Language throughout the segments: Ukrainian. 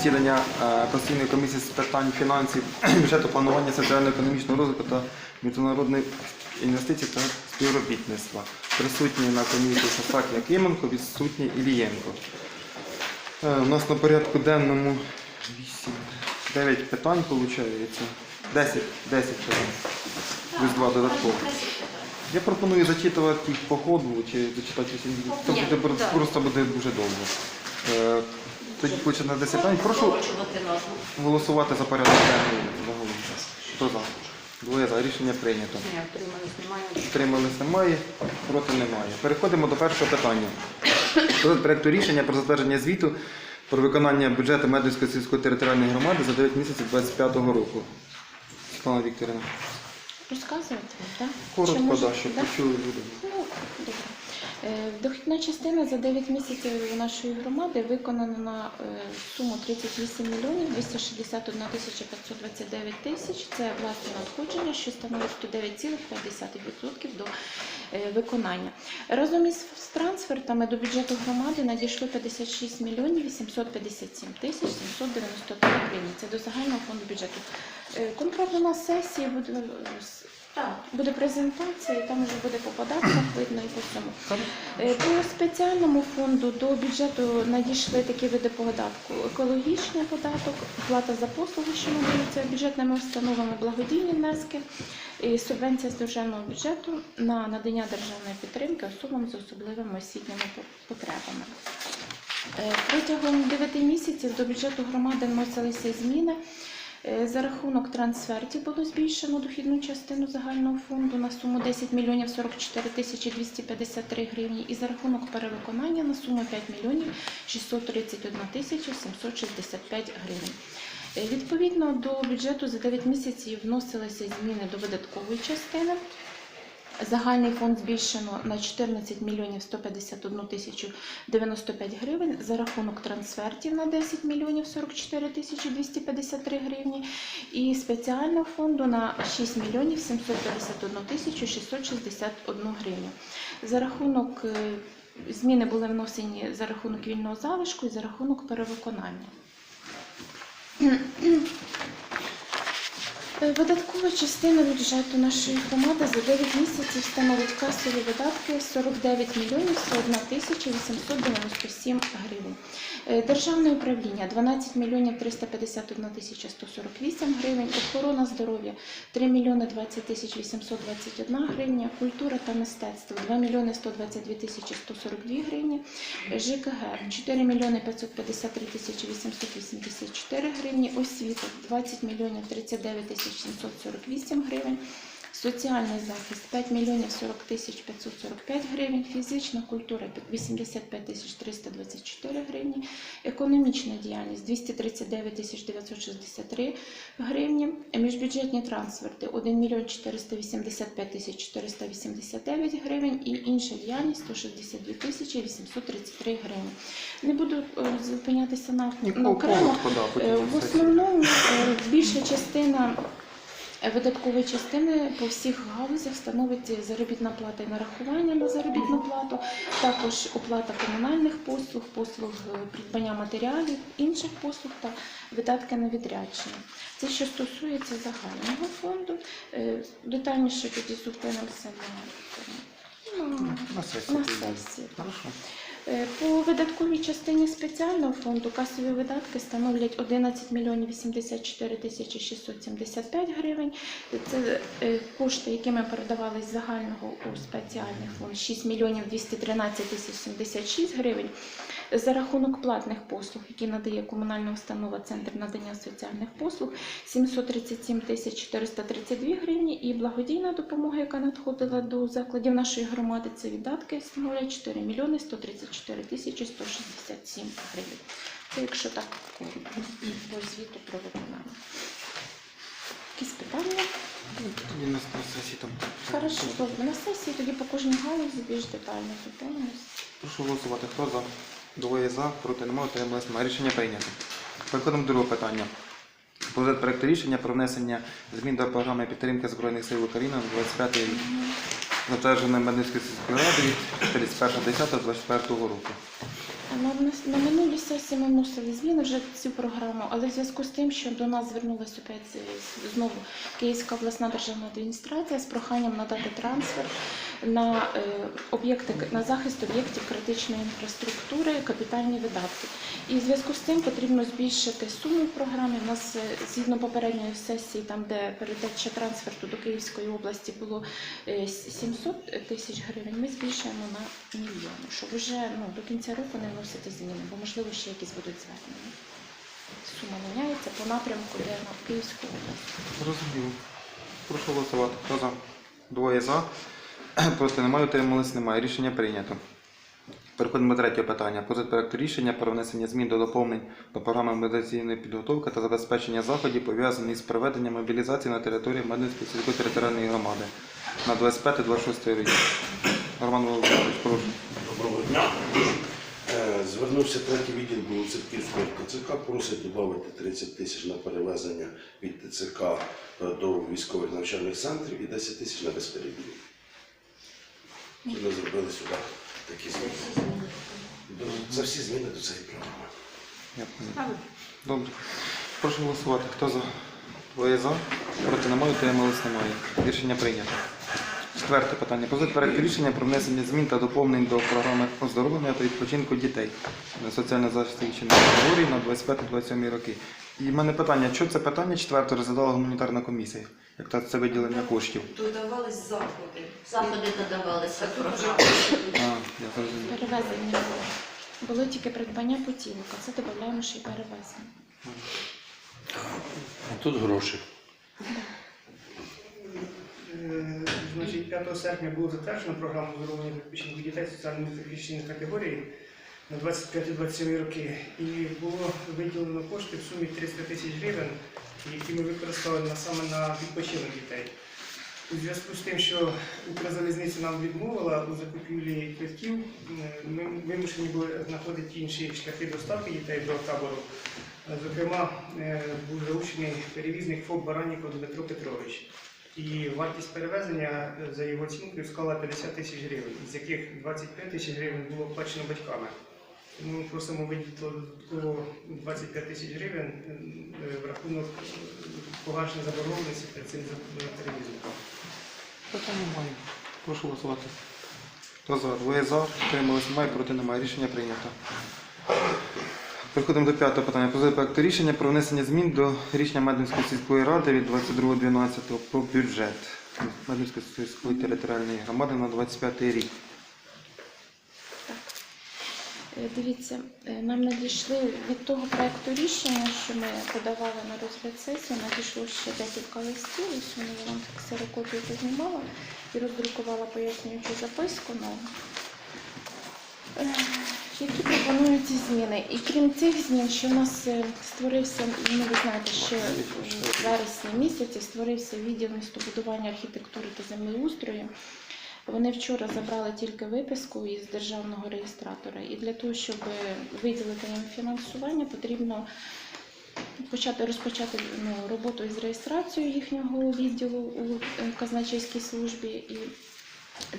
засідання е, постійної комісії з питань фінансів, бюджету, планування соціально-економічного розвитку та міжнародних інвестицій та співробітництва. Присутні на комісії Сасак Якименко, відсутній Ілієнко. Е, У нас на порядку денному 8, 9 питань виходить. 10, 10 питань. Плюс 2 додатково. Я пропоную зачитувати їх по ходу чи зачитати усі. Це буде просто буде дуже довго. Тоді на 10 питань. Прошу голосувати за порядок денний загалом. Хто за? Двоє за. Рішення прийнято. Ні, отримались немає. Проти немає. Переходимо до першого питання. Про проекту рішення про затвердження звіту про виконання бюджету Медицької сільської територіальної громади за 9 місяців 2025 року. Світлана Вікторівна. Розказувати, так? Коротко, да, щоб почули люди. Ну, добре. Е, Дохідна частина за 9 місяців нашої громади виконана на е, суму 38 мільйонів 261 тисяча 529 тисяч. Це власне надходження, що становить 109,5% до е, виконання. Разом із трансфертами до бюджету громади надійшло 56 мільйонів 857 тисяч 793 гривні. Це до загального фонду бюджету. Контрольна на сесії буде Так. Буде презентація, і там вже буде по податках видно і по всьому. Е, По спеціальному фонду до бюджету надійшли такі види податку: екологічний податок, плата за послуги, що надаються бюджетними установами, благодійні внески, і субвенція з державного бюджету на надання державної підтримки особам з особливими освітніми потребами. Е, Протягом 9 місяців до бюджету громади вносилися зміни. Е, За рахунок трансфертів було збільшено дохідну частину загального фонду на суму 10 мільйонів 44 тисячі 253 гривні і за рахунок перевиконання на суму 5 мільйонів 631 тисячу 765 гривень. Е, Відповідно до бюджету за 9 місяців вносилися зміни до видаткової частини. Загальний фонд збільшено на 14 мільйонів 151 тисячу 95 гривень за рахунок трансфертів на 10 мільйонів 44 тисячі 253 гривні і спеціального фонду на 6 мільйонів 751 тисячу 661 гривню. За рахунок е, зміни були внесені за рахунок вільного залишку і за рахунок перевиконання. Е, Видаткова частина бюджету нашої громади за 9 місяців становить касові видатки 49 мільйонів 101 тисяча 897 гривень. Е, Державне управління 12 мільйонів 351 тисяча 148 гривень. Охорона здоров'я 3 мільйони 20 тисяч 821 гривня. Культура та мистецтво 2 мільйони 122 тисячі 142 гривні. ЖКГ 4 мільйони 553 тисячі 884 гривні. Освіта 20 мільйонів 39 тисяч 748 гривень. Соціальний захист 5 мільйонів 40 тисяч 545 гривень, фізична культура 85 тисяч 324 гривні, економічна діяльність 239 тисяч 963 гривні, міжбюджетні трансферти 1 мільйон 485 тисяч 489 гривень і інша діяльність 162 тисячі 833 гривні. Не буду е, зупинятися на, на окремо. Е, В основному більша частина е, видаткової частини по всіх галузях становить заробітна плата і нарахування на заробітну плату, також оплата комунальних послуг, послуг е, придбання матеріалів, інших послуг та видатки на відрядження. Це що стосується загального фонду. Е, Детальніше тоді зупинимося на, на, На сесії. на сесії. Хорошо. Е, По видатковій частині спеціального фонду касові видатки становлять 11 мільйонів 84 тисячі 675 гривень. Це е, кошти, які ми передавали з загального у спеціальний фонд 6 мільйонів 213 тисяч 76 гривень. За рахунок платних послуг, які надає комунальна установа Центр надання соціальних послуг 737 тисяч 432 гривні і благодійна допомога, яка надходила до закладів нашої громади, це видатки становлять 4 мільйони 134 тисячі 167 гривень. Це якщо так по звіту про виконання. Якісь питання? На сесії там. Хорошо, добре. На сесії тоді по кожній галузі більш детально зупинимось. Прошу голосувати. Хто за? Двоє за, проти немає, отримали немає. Рішення прийнято. Переходимо до другого питання. Позит проекту рішення про внесення змін до програми підтримки Збройних сил України на 25 рік. Затверджене Медицькою сільською радою 31.10.24 року. На, минулій сесії ми вносили зміни вже цю програму, але в зв'язку з тим, що до нас звернулася опять знову Київська обласна державна адміністрація з проханням надати трансфер на е, об'єкти на захист об'єктів критичної інфраструктури, капітальні видатки. І в зв'язку з цим потрібно збільшити суму в програмі. У нас е, згідно попередньої сесії, там де передача трансферту до Київської області було е, 700 тисяч гривень, ми збільшуємо на мільйон, щоб вже ну, до кінця року не вносити зміни, бо можливо ще якісь будуть звернення. Сума міняється по напрямку, де на Київську область. Зрозуміло. Прошу голосувати. Хто за? Двоє за. Проти немає, утримались немає. Рішення прийнято. Переходимо до третього питання. Позит проекту рішення про внесення змін до доповнень до програми мобілізаційної підготовки та забезпечення заходів, пов'язаних з проведенням мобілізації на території Медицинської сільської територіальної громади на 25-26 рік. Роман Володимирович, прошу. Доброго дня. Е, Звернувся третій відділ Білоцерківського ТЦК, просить додати 30 тисяч на перевезення від ТЦК е, до військових навчальних центрів і 10 тисяч на безперебій. Ми зробили сюди такі зміни. До- Це всі зміни до цієї програми. Добре. Прошу голосувати. Хто за? Двоє за. Проти немає, утримались немає. Рішення прийнято. Четверте питання. Позит проект рішення про внесення змін та доповнень до програми оздоровлення та відпочинку дітей на соціально захищених категорій на 25-27 роки. І в мене питання, що це питання четверте розглядала гуманітарна комісія? Як та це виділення коштів? Додавались заходи. Заходи додавалися. А, я зрозумів. Перевезення було. Було тільки придбання путівок, а це додаємо ще й перевезення. А тут гроші. Значить, 5 серпня було затверджено програму оздоровлення відпочинку дітей соціально захищених категорій на 25-27 роки. І було виділено кошти в сумі 300 тисяч гривень, які ми використали саме на відпочинок дітей. У зв'язку з тим, що Укрзалізниця нам відмовила у закупівлі квитків, ми вимушені були знаходити інші шляхи доставки дітей до табору. Зокрема, е, був залучений перевізник ФОП Бараніков Дмитро Петрович. І вартість перевезення е, за його оцінкою склала 50 тисяч гривень, з яких 25 тисяч гривень було оплачено батьками. Тому ми просимо виділити додатково 25 тисяч гривень е, е, в рахунок погашення заборгованості перед цим за- перевізником. Питання немає. Прошу голосувати. Хто за? Двоє за. Утримались немає, проти немає. Рішення прийнято. Переходимо до п'ятого питання. Позит проекту рішення про внесення змін до рішення Мединської сільської ради від 22.12 про бюджет Мединської сільської територіальної громади на 25 рік. Е, Дивіться, е, нам надійшли від того проекту рішення, що ми подавали на розгляд сесії, надійшло ще декілька листів. Ось вони вам ксерокопію познімала і роздрукувала пояснюючу записку нову. Які пропонують ці зміни? І крім цих змін, що у нас е, створився, ну ви знаєте, ще в вересні місяці створився відділ містобудування архітектури та землеустрою. Вони вчора забрали тільки виписку із державного реєстратора, і для того, щоб виділити їм фінансування, потрібно почати розпочати ну, роботу із реєстрацією їхнього відділу у е, казначейській службі. І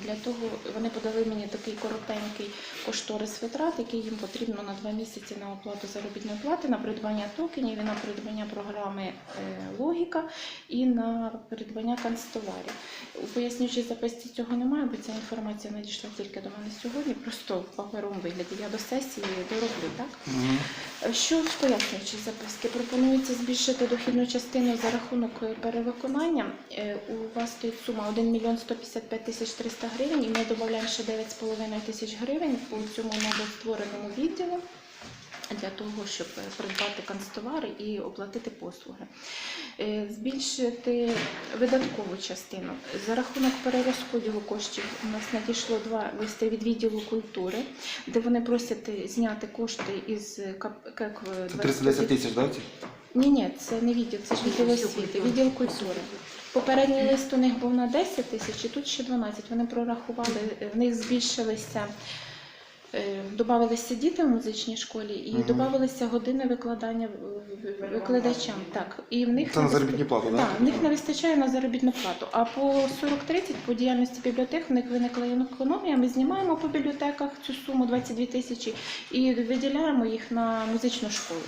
для того вони подали мені такий коротенький кошторис витрат, який їм потрібно на два місяці на оплату заробітної плати, на придбання токенів і на придбання програми е, Логіка і на придбання канцтоварів. У пояснюючій записці цього немає, бо ця інформація надійшла тільки до мене сьогодні, просто в паперовому вигляді. Я до сесії дороблю, так? Мгм. Що в пояснюючій записки? Пропонується збільшити дохідну частину за рахунок перевиконання. Е, У вас стоїть сума 1 мільйон 155 тисяч 300 гривень, і ми додаємо ще 9,5 тисяч гривень по цьому новоствореному відділу для того, щоб е, придбати канцтовари і оплатити послуги. Е, Збільшити видаткову частину. За рахунок перерозподілу коштів у нас надійшло два листи від відділу культури, де вони просять зняти кошти із Це 310 тисяч, так? Ні, ні, це не відділ, це ж відділ освіти, відділ культури. Попередній лист у них був на 10 тисяч, і тут ще 12. Вони прорахували, в них збільшилися Е, Добавилися діти в музичній школі і Мгм. додавалися години викладання е, викладачам. Так, і в них Це на не заробітні плати, так? так, в них не вистачає на заробітну плату. А по 40-30 по діяльності бібліотек в них виникла економія. Ми знімаємо по бібліотеках цю суму 22 тисячі і виділяємо їх на музичну школу.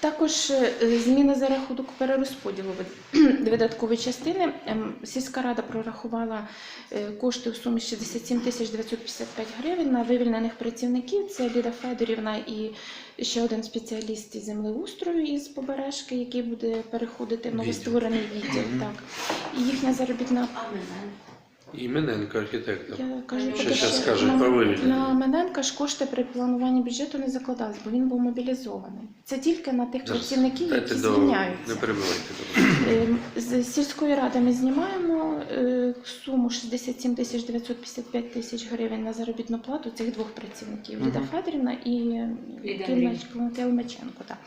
Також е, зміни за рахунок перерозподілу вид- видаткової частини. Ем, Сільська рада прорахувала е, кошти у сумі 67 тисяч 955 гривень на вивільнених працівників. Це Ліда Федорівна і ще один спеціаліст із землеустрою із Побережки, який буде переходити в новостворений відділ. Так. І їхня заробітна А мене? Імененко архітектор. я кажу, Ще поки що скаже на, про вивільнення. на Мененка ж кошти при плануванні бюджету не закладались, бо він був мобілізований. Це тільки на тих Зараз працівників, Дайте які до... звільняються. Не перебивайте. будь ласка. Ем, З сільської ради ми знімаємо е, суму 67 тисяч 955 тисяч гривень на заробітну плату цих двох працівників Ліда Мгм. Федорівна і Килмеч- Килмаченко. Так.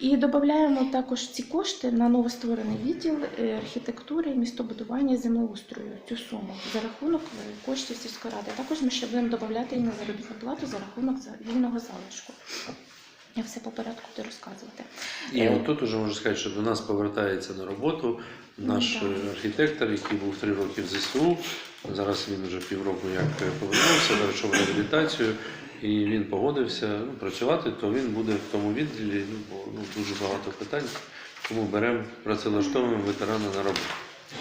І додаємо також ці кошти на новостворений відділ е, архітектури, містобудування і землеустрою цю суму за рахунок е, коштів сільської ради. Також ми ще будемо додати і на заробітну плату за рахунок вільного залишку. Я все по порядку буду розказувати. І Е. отут уже можу сказати, що до нас повертається на роботу наш Ну, е, так. архітектор, який був три роки в ЗСУ. Зараз він вже півроку як повернувся, пройшов реабілітацію, і він погодився ну, працювати, то він буде в тому відділі, ну, бо ну, дуже багато питань. Тому беремо працевлаштовуємо ветерана на роботу.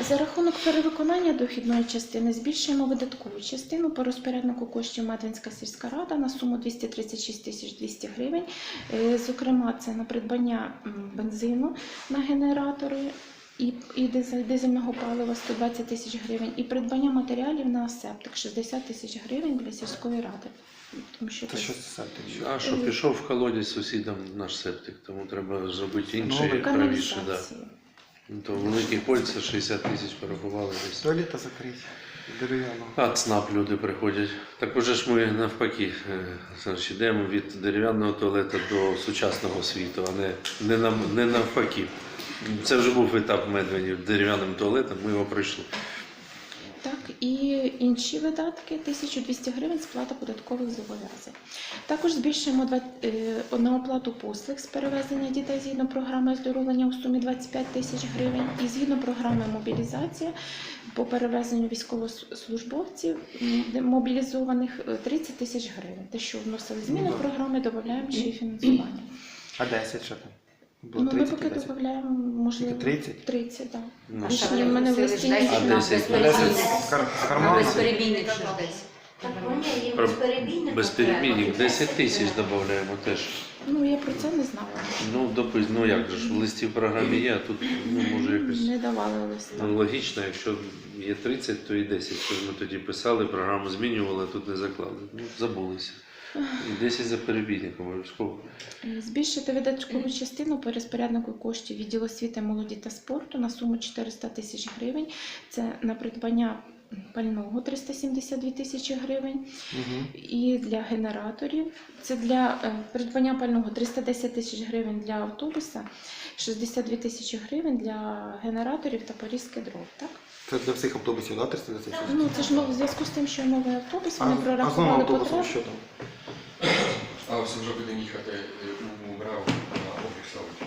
За рахунок перевиконання дохідної частини збільшуємо видаткову частину по розпоряднику коштів Медвинська сільська рада на суму 236 тисяч 200 гривень. Е, Зокрема, це на придбання бензину на генератори і, і дизель- дизельного палива 120 тисяч гривень, і придбання матеріалів на септик 60 тисяч гривень для сільської ради. Тому що Це що це септик? А що пішов в колодязь сусідам наш септик, тому треба зробити інший правіше. Да. Ну, То великі кольця 60 тисяч порахували десь. Туалета закрить. Дерев'яно. А ЦНАП люди приходять. Так уже ж ми навпаки е, значить, йдемо від дерев'яного туалету до сучасного світу, а не, не, нам, не навпаки. Це вже був етап медведів дерев'яним туалетом, ми його пройшли. Так, і інші видатки 1200 гривень сплата податкових зобов'язань. Також збільшуємо е, на оплату послуг з перевезення дітей згідно програми оздоровлення у сумі 25 тисяч гривень і згідно програми мобілізація по перевезенню військовослужбовців мобілізованих е, 30 тисяч гривень. Те, що вносили зміни Ну, в програми, додаємо ще й фінансування. А 10 що там? Було Ну, ми 30 поки 10. додаємо, можливо, Тільки 30? 30, так. Ну, Більше що в мене в листі ждать, нічого. А на 10 безперебійник? З кар- з карману? безперебійник що десь. Так вони їм Про- безперебійник. Безперебійник 10 тисяч додаємо теж. Ну, я про це не знала. Ну, допис, ну як же ж, в листі в програмі є, а тут ну, може якось. Не давали листа. Ну, логічно, якщо є 30, то і 10. Що ж ми тоді писали, програму змінювали, а тут не заклали. Ну, забулися. І 10 за перебійником обов'язково. Збільшити видаткову частину по розпоряднику коштів відділу освіти, молоді та спорту на суму 400 тисяч гривень. Це на придбання пального 372 тисячі гривень. Мгм. І для генераторів це для е, придбання пального 310 тисяч гривень для автобуса, 62 тисячі гривень для генераторів та порізки дров. Так? Це для всіх автобусів, да, 310? Ну це ж ну, в зв'язку з тим, що новий автобус, вони а з новим прорахували автобусом потребу. що там? Все вже будемо їхати у МРАВ на облік ставити.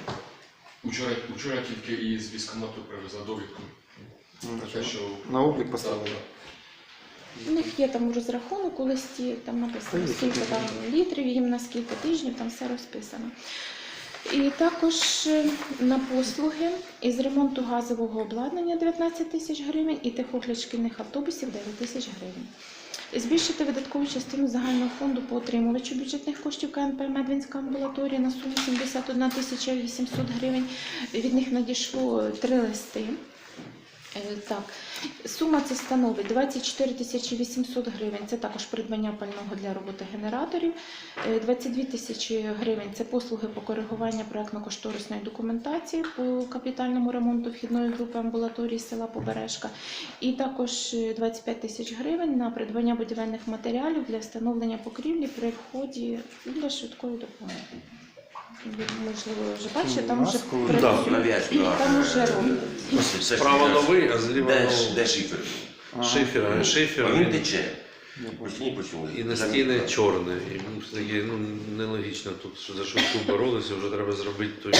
Вчора, вчора тільки із військкомату привезла довідку. Ну, про те, що На облік поставили. У них є там розрахунок у листі, там написано, скільки там літрів їм на скільки тижнів, там все розписано. І також е, на послуги із ремонту газового обладнання 19 тисяч гривень і техогляд шкільних автобусів 9 тисяч гривень. Збільшити видаткову частину загального фонду по отримувачу бюджетних коштів КНП Медвінська амбулаторія на суму 71 тисяча 800 гривень. Від них надійшло три листи. Е, Так, сума це становить 24 тисячі 800 гривень. Це також придбання пального для роботи генераторів. Е, 22 тисячі гривень це послуги по коригуванню проектно-кошторисної документації по капітальному ремонту вхідної групи амбулаторії села Побережка. І також е, 25 тисяч гривень на придбання будівельних матеріалів для встановлення покрівлі при вході для швидкої допомоги. Можливо, вже бачите, там вже да, там вже роблять. Справа новий, а зліва Де, новий. де шифер? Шифер, шифер. Він він- тече. І на стіни чорне. І ну, все-таки ну, нелогічно тут що за боролися, вже треба зробити той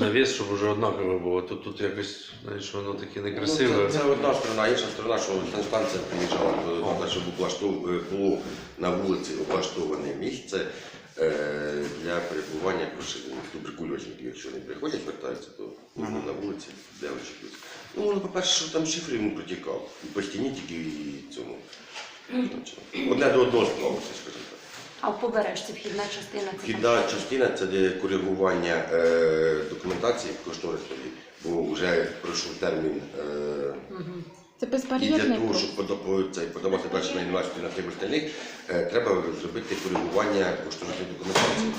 навіс, щоб вже однаково було. Тут, тут якось, знаєш, воно таке некрасиве. Ну, це, це одна сторона, інша сторона, що станція приїжджала, то щоб було на вулиці облаштоване місце е, для перебування туберкульозників. Якщо вони приходять, вертаються, то можна на вулиці для очікується. Ну, воно, по-перше, що там шифр йому протікав. І по стіні тільки і цьому. Одне до одного склалося, скажімо так. А в побережці вхідна частина це Вхідна частина це де коригування е, документації кошторисної, бо вже пройшов термін. Е, Мгм. Це і для безбар'єрний того, щоб подо- цей, подавати далі на інвестицію на фірму стальних, е, треба зробити коригування кошторисної документації.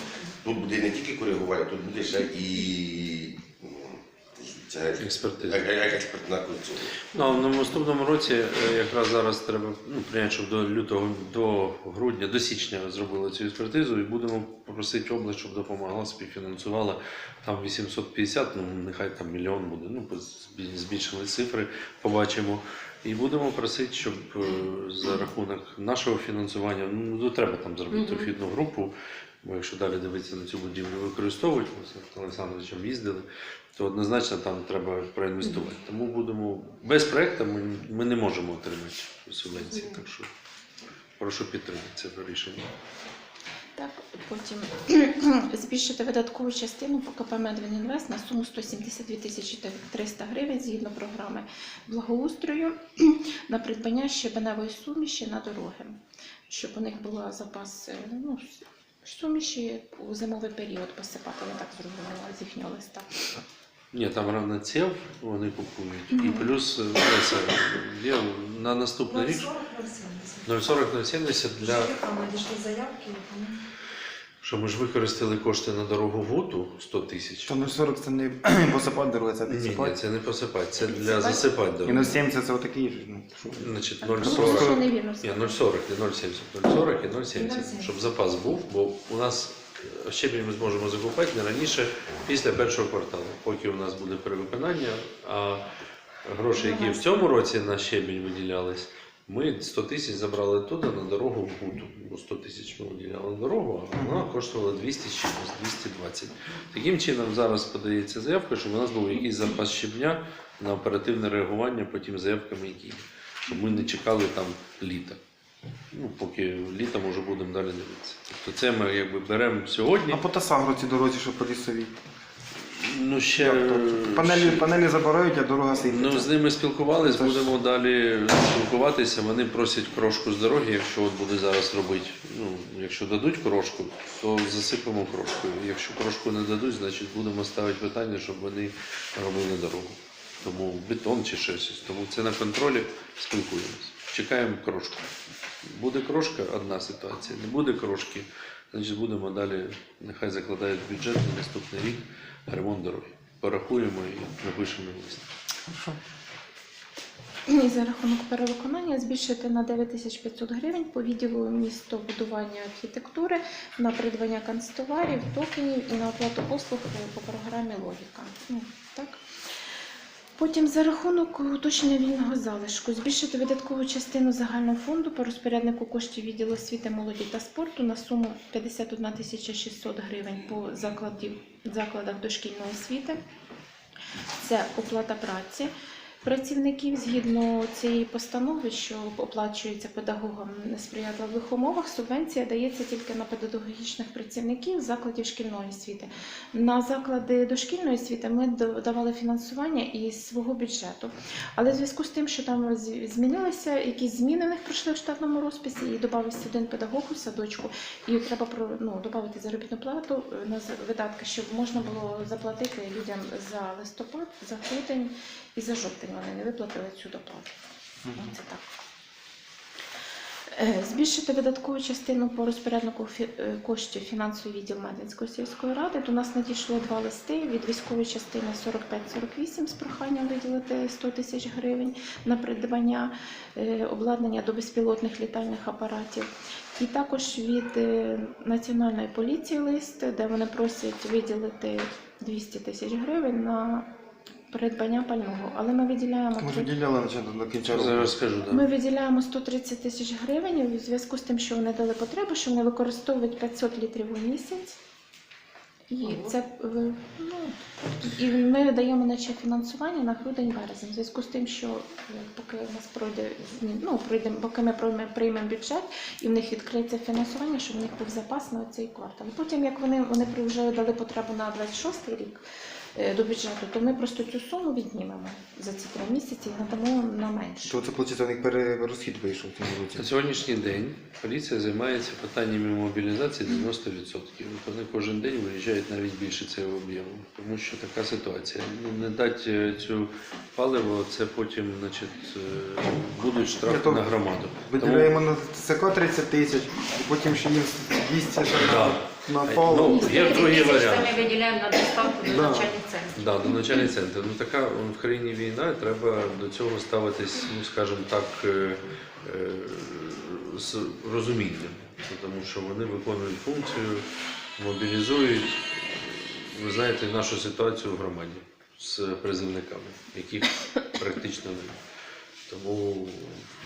Тут буде не тільки коригування, тут буде ще і м, це Експертиза. е- е- експертна консультація. Ну, в наступному році е, якраз зараз треба ну, прийняти, щоб до лютого, до грудня, до січня зробили цю експертизу і будемо попросити область, щоб допомогла, співфінансувала. Там 850, ну нехай там мільйон буде, ну збільшили цифри, побачимо. І будемо просити, щоб за рахунок нашого фінансування, ну то треба там зробити вхідну групу, бо якщо далі дивитися на цю будівлю використовують, ми з Олександровичем їздили, то однозначно там треба проінвестувати. Тому будемо без проекту ми, ми не можемо отримати субвенції. Так що прошу підтримати це рішення. Так, потім збільшити видаткову частину по КП «Медвінінвест» на суму 172 тисячі 300 гривень згідно програми благоустрою на придбання щебеневої суміші на дороги, щоб у них була запас е, ну, суміші у зимовий період посипати, я так зрозуміла з їхнього листа. Ні, там равноцел вони купують. І плюс е, Леся, є на наступний рік 0,40-0,70 для надійшли заявки. Що ми ж використали кошти на дорогу ВУТу 100 тисяч. То 0,40 це не посипати дорогу, це Ні, ні, підсипати. це не посипати, це для засипати І дорогу. 0,70 це отакий ж. Ну, що ви. Значить, 0,40. що невірно Ні, 0,40, не 0,70, 0,40 і 0,70, 0,70. щоб запас був, бо у нас е, щебінь ми зможемо закупати не раніше після першого кварталу, поки у нас буде перевиконання, а гроші, які в цьому році на щебінь виділялись, ми 100 тисяч забрали туди на дорогу в Гуту. Бо 100 тисяч ми виділяли дорогу, а вона коштувала 200 з чимось, 220. Таким чином зараз подається заявка, щоб у нас був якийсь запас щебня на оперативне реагування по тим заявкам, які. Щоб ми не чекали там літа. Ну, поки літом вже будемо далі дивитися. Тобто це ми якби беремо сьогодні. А по Тасагру ці дорозі, що по лісовій. Ну ще, Як то? Панелі, ще- панелі забирають, а дорога сипеться. Ну, з ними спілкувались, Це ж- будемо далі спілкуватися. Вони просять крошку з дороги, якщо от буде зараз робити. Ну, якщо дадуть крошку, то засипемо крошкою. Якщо крошку не дадуть, значить будемо ставити питання, щоб вони робили дорогу. Тому бетон чи щось. Тому це на контролі спілкуємося. Чекаємо крошку. Буде крошка, одна ситуація. Не буде крошки, значить будемо далі, нехай закладають бюджет на наступний рік ремонт дороги. Порахуємо і напишемо лист. І за рахунок перевиконання збільшити на 9500 гривень по відділу містобудування архітектури на придбання канцтоварів, токенів і на оплату послуг по програмі Логіка. Ну, так. Потім за рахунок уточнення вільного залишку збільшити видаткову частину загального фонду по розпоряднику коштів відділу освіти, молоді та спорту на суму 51 тисяча 600 гривень по закладах дошкільної освіти. Це оплата праці працівників згідно цієї постанови, що оплачується педагогам в несприятливих умовах. Субвенція дається тільки на педагогічних працівників закладів шкільної освіти. На заклади дошкільної освіти ми давали фінансування із свого бюджету. Але в зв'язку з тим, що там змінилися якісь зміни в них пройшли в штатному розписі, і додався один педагог у садочку, і треба ну додати заробітну плату е, на видатки, щоб можна було заплатити людям за листопад, за грудень і за жовтень. Вони не виплатили цю доплату. Оце так. Е, Збільшити видаткову частину по розпоряднику е, коштів фінансовий відділ Мединської сільської ради. До нас надійшло два листи від військової частини 45-48 з проханням виділити 100 тисяч гривень на придбання е, обладнання до безпілотних літальних апаратів. І також від Національної поліції лист, де вони просять виділити 200 тисяч гривень на придбання пального. Але ми виділяємо Ми три- виділяли наче до кінця року. Зараз скажу, да. Ми виділяємо 130 тисяч гривень у зв'язку з тим, що вони дали потребу, що вони використовують 500 літрів у місяць. І Ого. це е, ну, і ми даємо наче фінансування на грудень-березень. В зв'язку з тим, що е, поки у нас пройде змін- ну, пройде, поки ми приймемо, приймемо бюджет і в них відкриється фінансування, щоб в них був запас на цей квартал. Потім, як вони, вони при- вже дали потребу на 26 рік до бюджету, то ми просто цю суму віднімемо за ці три місяці і надамо на менше. То це, виходить, у них перерозхід вийшов в цьому році. На сьогоднішній день поліція займається питаннями мобілізації 90%. Вони кожен день виїжджають навіть більше цього об'єму, тому що така ситуація. Ну, не дати е, цю паливо, це потім значить, е, будуть штрафи то- на громаду. Тому- Виділяємо на ТСК 30 тисяч, і потім ще їм 200 ще. На Ну, паливо. Є другий 30 варіант. Ми виділяємо на доставку до Да. навчальних центрів. Да, до начальний центр. Ну така в країні війна, і треба до цього ставитись, ну скажімо так, е, е, з розумінням, тому що вони виконують функцію, мобілізують. Ви знаєте нашу ситуацію в громаді з призивниками, яких практично немає. Тому,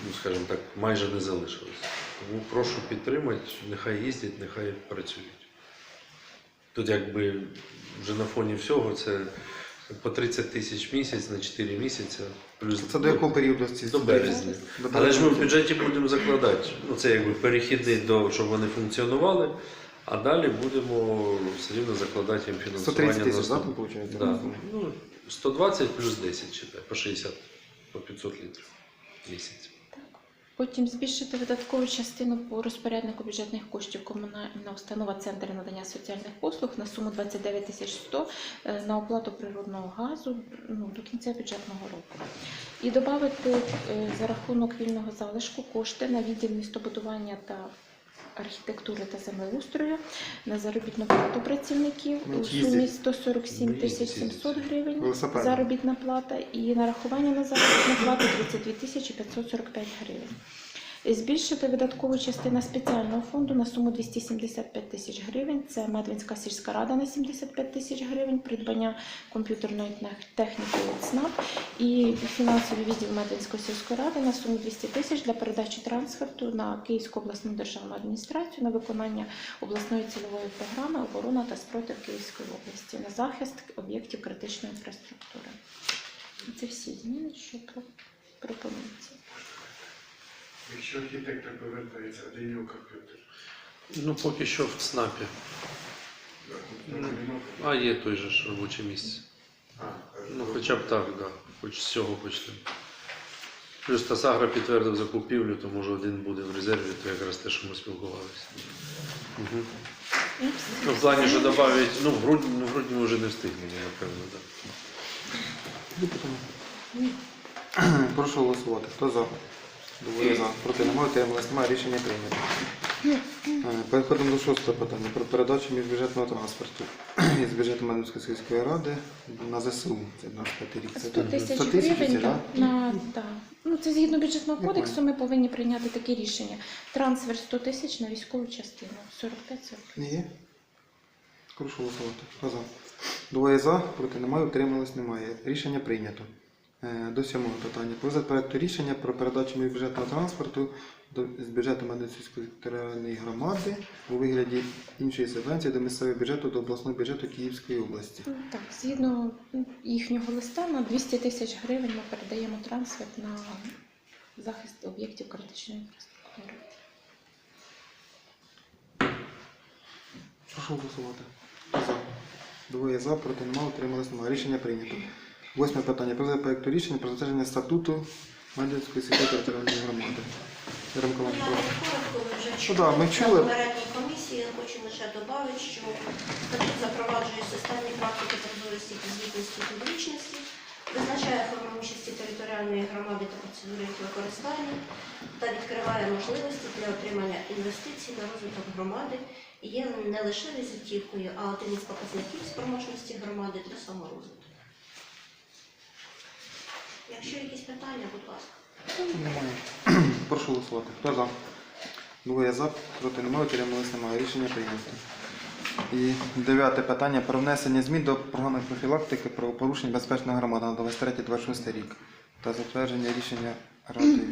ну скажімо так, майже не залишилось. Тому прошу підтримати, нехай їздять, нехай працюють. Тут якби вже на фоні всього це по 30 тисяч в місяць на 4 місяці. Плюс Це до якого періоду ці До березня. До Але ж ми в бюджеті будемо закладати. Ну це якби перехідний до щоб вони функціонували, а далі будемо все рівно закладати їм фінансування 130 тисяч, на так, виходить? Да. Ну, 120 плюс 10 читай, по 60, по 500 літрів в місяць. Потім збільшити видаткову частину по розпоряднику бюджетних коштів комунальна установа Центр надання соціальних послуг на суму 29 тисяч 100 е, на оплату природного газу ну, до кінця бюджетного року. І додати е, за рахунок вільного залишку кошти на відділ містобудування та архітектури та землеустрою на заробітну плату працівників Ну, у сумі 147 тисяч 700 гривень заробітна плата і нарахування на заробітну плату 32 тисячі 545 гривень. Збільшити видаткову частину спеціального фонду на суму 275 тисяч гривень. Це Медвинська сільська рада на 75 тисяч гривень, придбання комп'ютерної техніки від і фінансовий відділ Медвинської сільської ради на суму 200 тисяч для передачі трансферту на Київську обласну державну адміністрацію на виконання обласної цільової програми оборона та спротив Київської області на захист об'єктів критичної інфраструктури. Це всі зміни, що про- пропонуються. Якщо архітектор повертається, а де його комп'ютер? Ну, поки що в ЦНАПі. Ну, А є той же ж робоче місце. А, Ну, хоча б так, да. Хоч з цього почнемо. Плюс Тасагра підтвердив закупівлю, то може один буде в резерві, то якраз те, що ми спілкувалися. Угу. Ну, в плані, що додавить, ну, в грудні, ну, в грудні ми вже не встигнемо, напевно, так. Є питання? Прошу голосувати. Хто за? Двоє за. Проти немає, утрималось немає. Рішення прийнято. Е, Переходимо до шостого питання про передачу міжбюджетного транспорту із бюджету Медицької сільської ради на ЗСУ. Це 25 рік. Це 100 тисяч гривень так, да? на да. Ну це згідно бюджетного кодексу. Ми повинні прийняти таке рішення. Трансфер 100 тисяч на військову частину. 45 40. Не є? Прошу голосувати. Хто за? Двоє за, проти немає, утрималось немає. Рішення прийнято. Е, До сьомого питання. Про проекту рішення про передачу міжбюджетного транспорту з бюджету Медицинської територіальної громади у вигляді іншої субвенції до місцевого бюджету до обласного бюджету Київської області. Ну, Так, згідно їхнього листа на 200 тисяч гривень ми передаємо трансфер на захист об'єктів критичної інфраструктури. Прошу голосувати. За? Двоє за, проти немає, утрималось немає. Рішення прийнято. Восьме питання. Про проекту рішення про затвердження статуту Медицинської сільської територіальної громади. Ремко, Ну, прошу. коротко ви вже Ну да, ми чули. попередній комісії. Я хочу лише додати, що статут запроваджує системні практики прозорості та звітності публічності, визначає форму участі територіальної громади та процедури їх використання та відкриває можливості для отримання інвестицій на розвиток громади і є не лише візитівкою, а одним із показників спроможності громади для саморозвитку. Якщо якісь питання, будь ласка. Немає. Прошу голосувати. Хто за? Двоє за, проти немає, утрималось немає. Рішення прийнято. І дев'яте питання про внесення змін до програми профілактики про порушень безпечної громади на 23-26 рік та затвердження рішення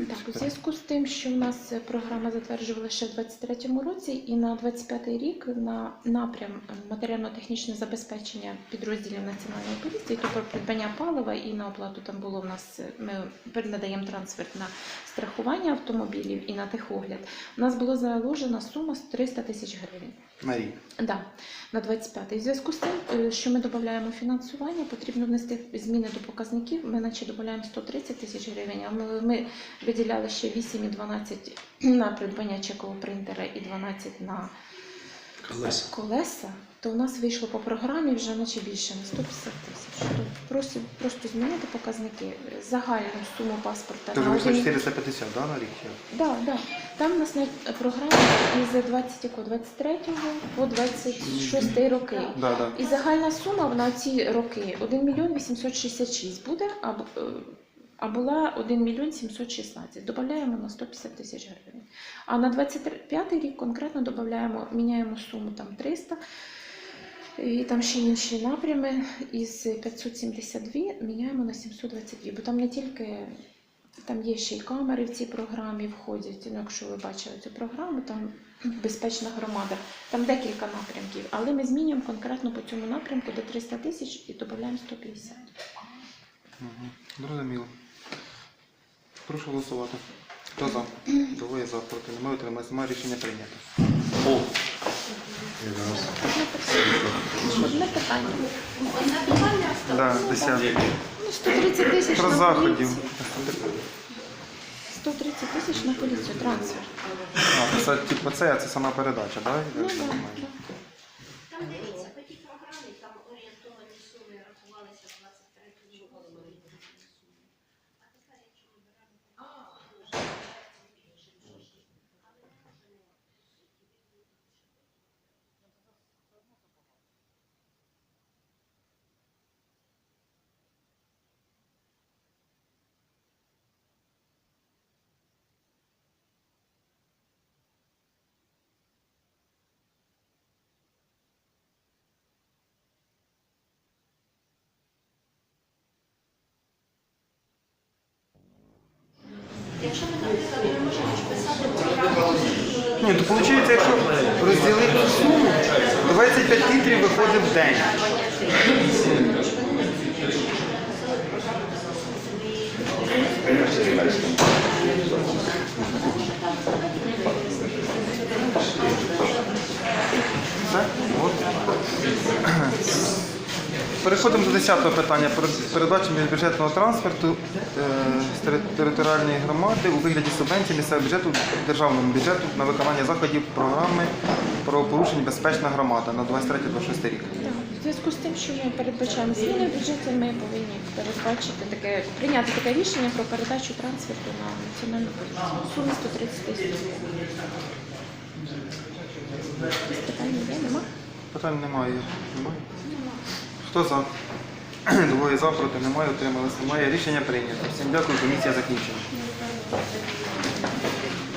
Так, у зв'язку з тим, що у нас е, програма затверджувалася ще в 23-му році, і на 25-й рік на напрям матеріально-технічне забезпечення підрозділів національної поліції, тобто придбання палива і на оплату там було в нас. е, Ми надаємо трансфер на страхування автомобілів і на техогляд. У нас було заложена сума 300 тисяч гривень. на рік. Да, на 25-й. В зв'язку з тим, е, що ми додаємо фінансування, потрібно внести зміни до показників. Ми наче додаємо 130 тисяч гривень, а ми, ми виділяли ще 8 і 12 на придбання чекового принтера і 12 на Колеса. колеса, то у нас вийшло по програмі вже наче більше на 150 тисяч. То Просто, просто змінити показники, загальну суму паспорта на один 450, да, на рік? ще? Да, да. Там у нас на програмі із 23 по 26 роки. Да, да. І загальна сума на ці роки 1 мільйон 866 буде, а, е, а була 1 мільйон 716. Додаємо на 150 тисяч гривень. А на 25 рік конкретно додаємо, міняємо суму там 300. І там ще інші напрями із 572 міняємо на 722, бо там не тільки там є ще й камери в цій програмі входять. Ну, якщо ви бачили цю програму, там безпечна громада. Там декілька напрямків, але ми змінюємо конкретно по цьому напрямку до 300 тисяч і додаємо 150. Мгм. Зрозуміло. Прошу голосувати. Хто за? Двоє за, проти немає, утрималися. Немає рішення прийнято. О! Одне питання. Одне питання. Да, осталось. десяте. Ну, 130 тисяч Про на заходів. поліцію. 130 тисяч на поліцію, трансфер. А, це типу це, а це сама передача, так? Ну, да, да. Там дивіться, по тій програмі там орієнтовані суми рахувалися в 23 році. А тепер, якщо ми беремо... Якщо ми, наприклад, не можемо ж писати програму, Ні, то виходить, якщо розділити суму, 25 літрів виходить в день. Все? От. Переходимо до 10 питання про передачу міжбюджетного трансферту е, з територіальної громади у вигляді субвенції місцевого бюджету державному бюджету на виконання заходів програми про порушення безпечна громада на 23-26 рік. В зв'язку з тим, що ми передбачаємо зміни в бюджеті, ми повинні передбачити таке, прийняти таке рішення про передачу трансферту на національну поліцію. В сумі 130 тисяч. Питання є, нема? Питань немає. Немає? Хто за? Двоє за, проти немає, отрималися. немає. Рішення прийнято. Всім дякую, комісія закінчена.